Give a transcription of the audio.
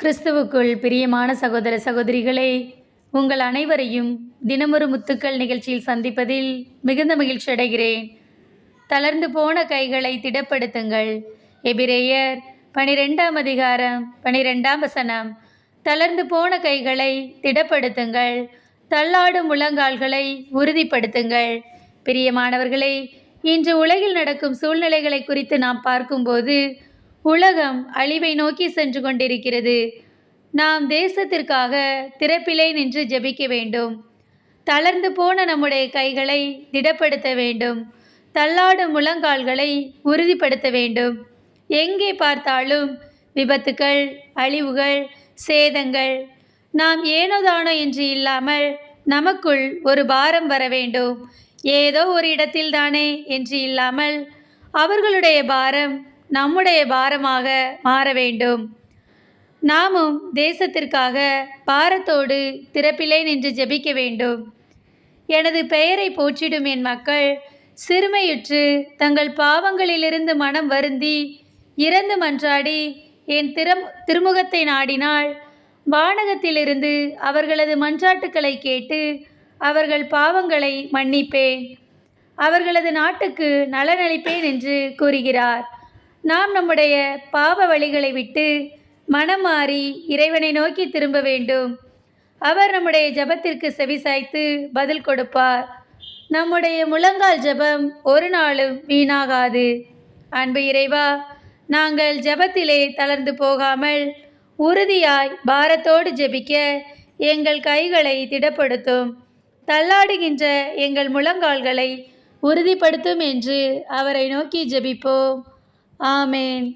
கிறிஸ்துவுக்குள் பிரியமான சகோதர சகோதரிகளே உங்கள் அனைவரையும் தினமொரு முத்துக்கள் நிகழ்ச்சியில் சந்திப்பதில் மிகுந்த மகிழ்ச்சி அடைகிறேன். தளர்ந்து போன கைகளை திடப்படுத்துங்கள். எபிரேயர் பனிரெண்டாம் அதிகாரம் பனிரெண்டாம் வசனம். தளர்ந்து போன கைகளை திடப்படுத்துங்கள். தள்ளாடும் முழங்கால்களை உறுதிப்படுத்துங்கள். பிரியமானவர்களே இன்று உலகில் நடக்கும் சூழ்நிலைகளை குறித்து நாம் பார்க்கும்போது உலகம் அழிவை நோக்கி சென்று கொண்டிருக்கிறது. நாம் தேசத்திற்காக திறப்பிலே நின்று ஜெபிக்க வேண்டும். தளர்ந்து போன நம்முடைய கைகளை திடப்படுத்த வேண்டும். தள்ளாடும் முழங்கால்களை உறுதிப்படுத்த வேண்டும். எங்கே பார்த்தாலும் விபத்துக்கள் அழிவுகள் சேதங்கள் நாம் ஏனோதானோ என்று இல்லாமல் நமக்குள் ஒரு பாரம் வர வேண்டும். ஏதோ ஒரு இடத்தில்தானே என்று இல்லாமல் அவர்களுடைய பாரம் நம்முடைய பாரமாக மாற வேண்டும். நாமும் தேசத்திற்காக பாரத்தோடு திறப்பிலே நின்று ஜெபிக்க வேண்டும். எனது பெயரை போற்றிடும் என் மக்கள் சிறுமையுற்று தங்கள் பாவங்களிலிருந்து மனம் வருந்தி இறந்து மன்றாடி என் திறம் திருமுகத்தை நாடினால் வானகத்திலிருந்து அவர்களது மன்றாட்டுக்களை கேட்டு அவர்கள் பாவங்களை மன்னிப்பேன். அவர்களது நாட்டுக்கு நலனளிப்பேன் என்று கூறுகிறார். நாம் நம்முடைய பாவ வழிகளை விட்டு மனம் மாறி இறைவனை நோக்கி திரும்ப வேண்டும். அவர் நம்முடைய ஜெபத்திற்கு செவிசாய்த்து பதில் கொடுப்பார். நம்முடைய முழங்கால் ஜெபம் ஒரு நாளும் வீணாகாது. அன்பு இறைவா நாங்கள் ஜெபத்திலே தளர்ந்து போகாமல் உறுதியாய் பாரத்தோடு ஜெபிக்க எங்கள் கைகளை திடப்படுத்தும். தள்ளாடுகின்ற எங்கள் முழங்கால்களை உறுதிப்படுத்தும் என்று அவரை நோக்கி ஜெபிப்போம். ஆமேன்